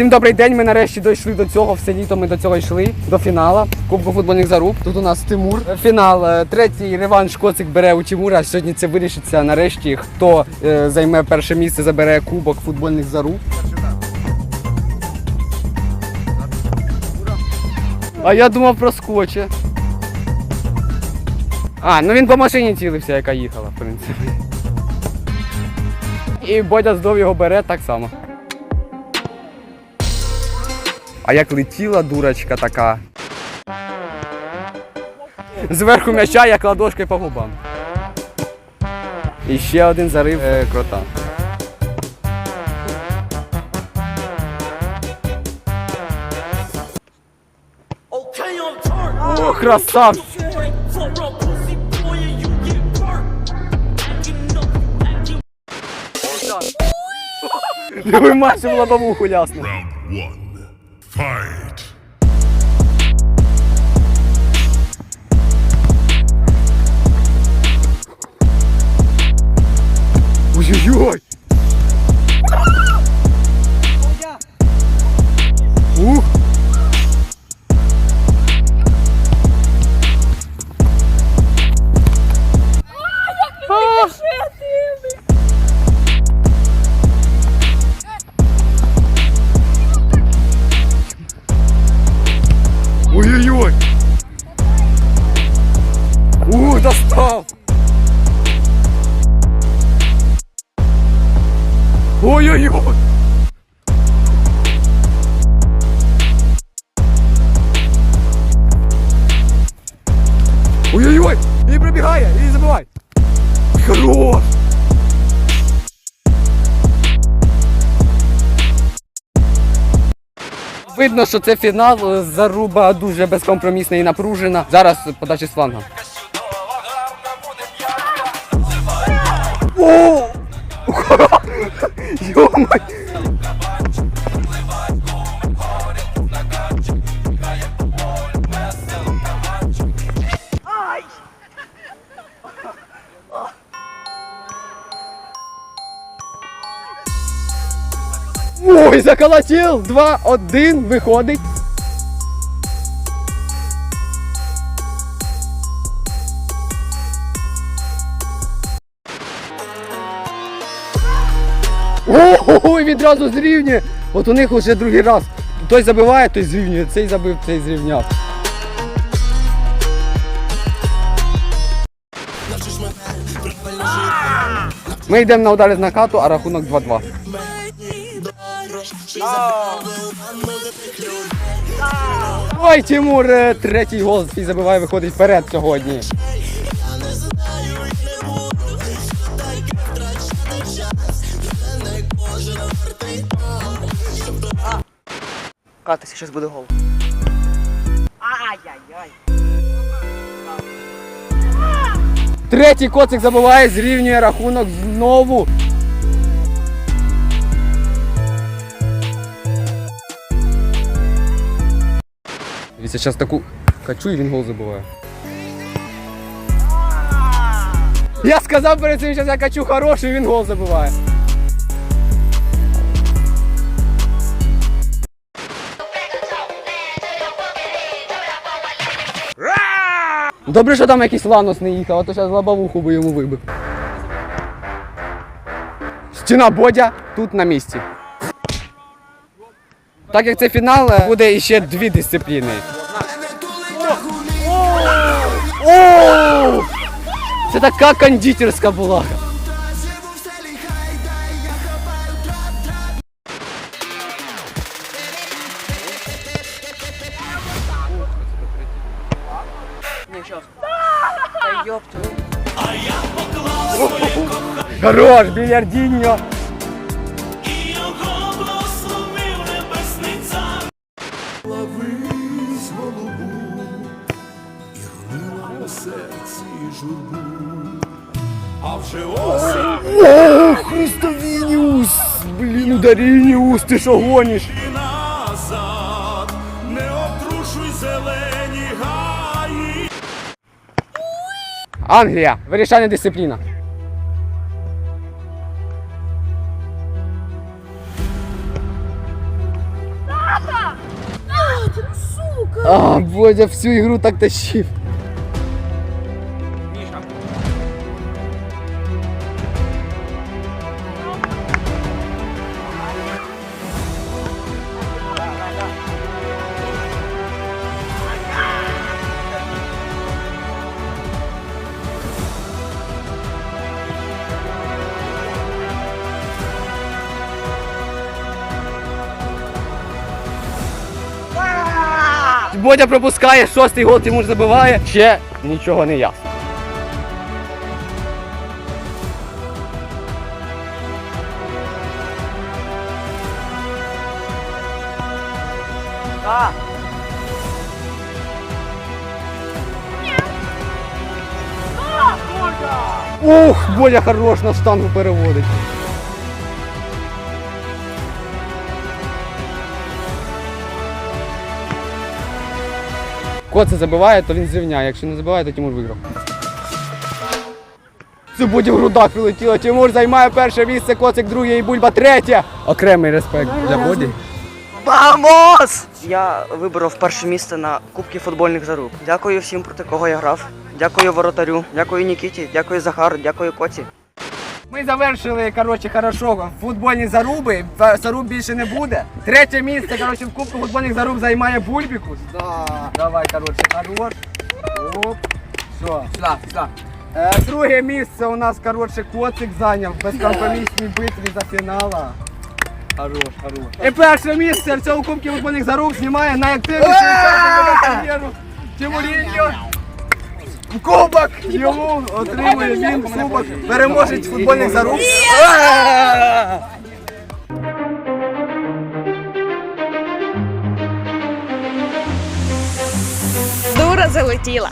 Всім добрий день. Ми нарешті дійшли до цього. Все літо ми до цього йшли. До фіналу. Кубку футбольних заруб. Тут у нас Тимур. Фінал. е, Третій реванш Коцик бере у Тимура. Сьогодні це вирішиться нарешті. Хто е, займе перше місце, забере кубок футбольних заруб. А я думав проскоче. А, ну він по машині цілився, яка їхала, в принципі. І Бодя здов його бере так само. А як летіла дурочка така. Зверху м'яча як ладошкою по губам. І ще один зарив е, крота. О, красавчик! Диви матч в лобовуху ясно. Round one. Fight. Ой-ой-ой! Ух! І пробігає, і забивай! Хорош! Видно, що це фінал. Заруба дуже безкомпромісна і напружена. Зараз подача з фланга. О! Йомай! Ой, заколотил! 2-1, виходить. Ой, відразу зрівнює. От у них вже другий раз. Той забиває, той зрівнює, цей забив, цей зрівняв. Ми йдемо на удари з накату, а рахунок 2-2. Ой, Тимур, е, третій гол свій забиває, виходить вперед сьогодні. Катися, зараз буде гол. Третій коцик забиває, зрівнює рахунок знову. Дивіться, зараз таку качу і він гол забиває. Я сказав перед цим, що я качу хороший, він гол забиває. Добре, що там якийсь ланос не їхав, а то зараз лобовуху би йому вибив. Стіна Бодя тут на місці. Так як це фінал, е, буде іще дві дисципліни. О! Це така кондитерська була. Ні, щас. Та йопту. Хорош, більярдіньо. і його благословив небесний цар. О, Христовініус! Блін, ударініус, ти що гониш? назад, не обтрушуй зелені гаї. Англія, вирішальна дисципліна. А, Бодя всю ігру так тащив. Бодя пропускає, шостий гол Тимур забиває. Ще нічого не ясно. А, Ух, Бодя хорош на штангу переводить. Коце забиває, то він зрівняє. Якщо не забиває, то Тимур виграв. Це Боді в грудах прилетіло. Тимур займає перше місце, коцик друге і бульба третє. Окремий респект для Боді. Вамос! Я виборов перше місце на Кубки футбольних заруб. Дякую всім, проти кого я грав. Дякую воротарю, дякую Нікіті, дякую Захару, дякую Коці. Ми завершили, коротше, хорошо, футбольні заруби. Заруб більше не буде. Третє місце, коротше, в Кубку футбольних заруб займає Бульбікус. Да. Давай, коротше, хорош. Оп. Все, сюда, сюда. Е, друге місце у нас, коротше, Коцик зайняв в безкомпромісній битві за фінала. Хорош, хорош. І перше місце в цьому Кубці футбольних заруб знімає найактивніший учасник кар'єру Тимуріньо. Кубок йому отримує він кубок. Переможець футбольних заруб. Дура залетіла.